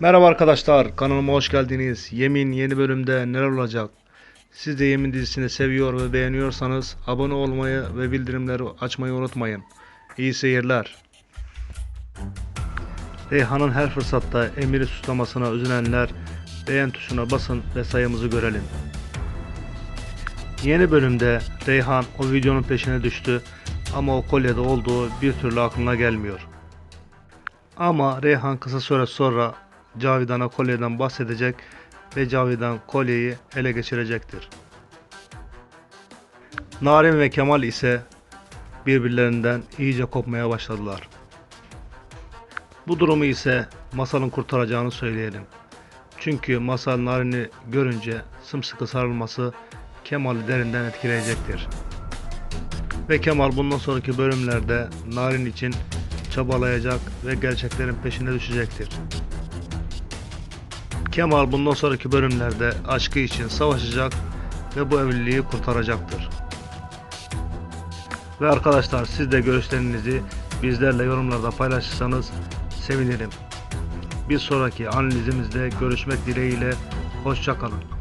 Merhaba arkadaşlar, kanalıma hoş geldiniz. Yemin yeni bölümde neler olacak? Siz de Yemin dizisini seviyor ve beğeniyorsanız abone olmayı ve bildirimleri açmayı unutmayın. İyi seyirler. Reyhan'ın her fırsatta emiri suslamasına üzülenler beğen tuşuna basın ve sayımızı görelim. Yeni bölümde Reyhan o videonun peşine düştü ama o kolyede olduğu bir türlü aklına gelmiyor. Ama Reyhan kısa süre sonra Cavidan'a kolyeden bahsedecek ve Cavidan kolyeyi ele geçirecektir. Narin ve Kemal ise birbirlerinden iyice kopmaya başladılar. Bu durumu ise Masal'ın kurtaracağını söyleyelim. Çünkü Masal Narin'i görünce sımsıkı sarılması Kemal'i derinden etkileyecektir. Ve Kemal bundan sonraki bölümlerde Narin için çabalayacak ve gerçeklerin peşine düşecektir. Kemal bundan sonraki bölümlerde aşkı için savaşacak ve bu evliliği kurtaracaktır. Ve arkadaşlar siz de görüşlerinizi bizlerle yorumlarda paylaşırsanız sevinirim. Bir sonraki analizimizde görüşmek dileğiyle hoşçakalın.